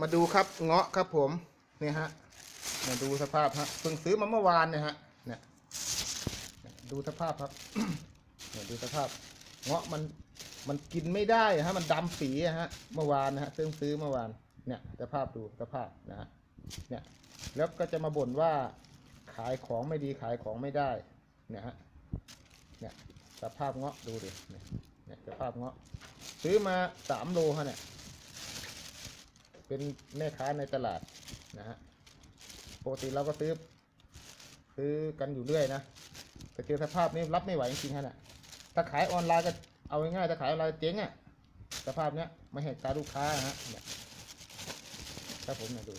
มาดูครับเงาะครับผมเนี่ยฮะมาดูสภาพฮะเพิ่งซื้อมาเมื่อวานเนี่ยฮะเนี่ยดูสภาพครับเนี่ยดูสภาพเงาะมันมันกินไม่ได้ฮะมันดำปีฮะเมื่อวานนะฮะซึ่งซื้อเมื่อวานเนี่ยสภาพดูสภาพนะฮะเนี่ยแล้วก็จะมาบ่นว่าขายของไม่ดีขายของไม่ได้เนี่ยฮะเนี่ยสภาพเงาะดูดิเนี่ยเนี่ยสภาพเงาะซื้อมาสามโลฮะเนี่ย เป็นแม่ค้าในตลาดนะฮะปกติเราก็ซื้อซื้อกันอยู่เรื่อยนะแต่เจอสภาพนี้รับไม่ไหวจริงๆฮะน่ะถ้าขายออนไลน์ก็เอาง่ายๆถ้าขายออนไลน์เจ๊งอะ่ะสภาพเนี้ยไม่เห็นตาลูกค้าฮะเนี่ยถ้าผมเนี่ยดู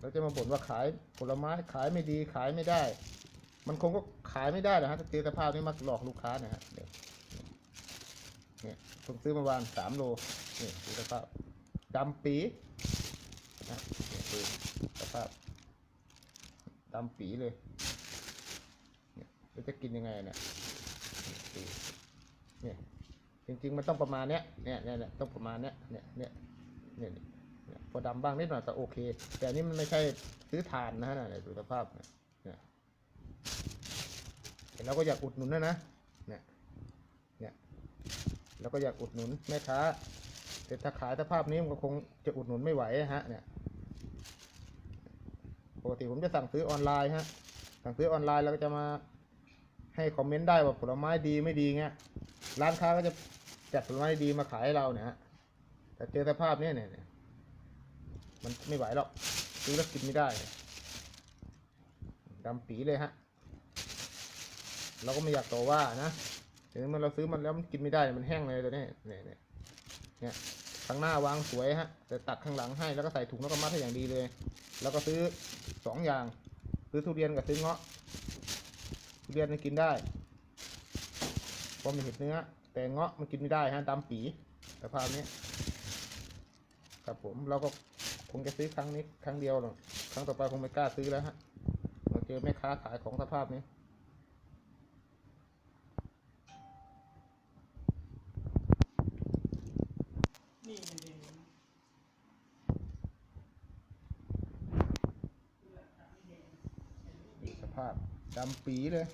เราจะมาบ่นว่าขายผลไม้ขายไม่ดีขายไม่ได้ มันคงก็ขายไม่ได้นะฮะถ้าเจอสภาพนี้มาหลอกลูกค้านะฮะเนี่ยเนี่ยผมซื้อมาวานสามโลนี่ดูสภาพ ดำปีนะเนี่ยดูสภาพดำปีเลยเนี่ยจะกินยังไงเนี่ยเนี่ยจริงๆมันต้องประมาณเนี้ยเนี่ยเนี่ยเนี่ยต้องประมาณเนี้ยเนี่ยเนี่ยเนี่ยเนี่ยพอดำบ้างนิดหน่อยก็โอเค แต่นนี้มันไม่ใช่ซื้อทานนะฮะเนี่ยดูสภาพเนี่ยเนี่ยเราก็อยากอุดหนุนนะนะเนี่ยเนี่ยเราก็อยากอุดหนุนแม่ค้า แต่ถ้าขายสภาพนี้มันก็คงจะอุดหนุนไม่ไหวฮะเนี่ยปกติผมจะสั่งซื้อออนไลน์ฮะสั่งซื้อออนไลน์แล้วก็จะมาให้คอมเมนต์ได้ว่าผลไม้ดีไม่ดีเงี้ยร้านค้าก็จะจัดผลไม้ดีมาขายให้เราเนี่ยฮะแต่เจอสภาพเนี้ยเนี่ยเนี่ยมันไม่ไหวหรอกซื้อแล้วกินไม่ได้ดำปีเลยฮะเราก็ไม่อยากต่อว่านะแต่เมื่อเราซื้อมันแล้วมันกินไม่ได้มันแห้งเลยตัวนี้เนี่ย เนี่ยข้างหน้าวางสวยฮะ แต่ตัดข้างหลังให้แล้วก็ใส่ถุงแล้วก็มัดให้อย่างดีเลย แล้วก็ซื้อสองอย่าง ซื้อทุเรียนกับซื้อเงาะทุเรียนมันกินได้เพราะมันเห็ดเนื้อ แต่เงาะมันกินไม่ได้ฮะดำปีสภาพนี้ครับผมเราก็คงจะซื้อครั้งนี้ครั้งเดียวหรอกครั้งต่อไปคงไม่กล้าซื้อแล้วฮะเราเจอแม่ค้าขายของสภาพนี้ นี่มันเอง สภาพดำปีเลย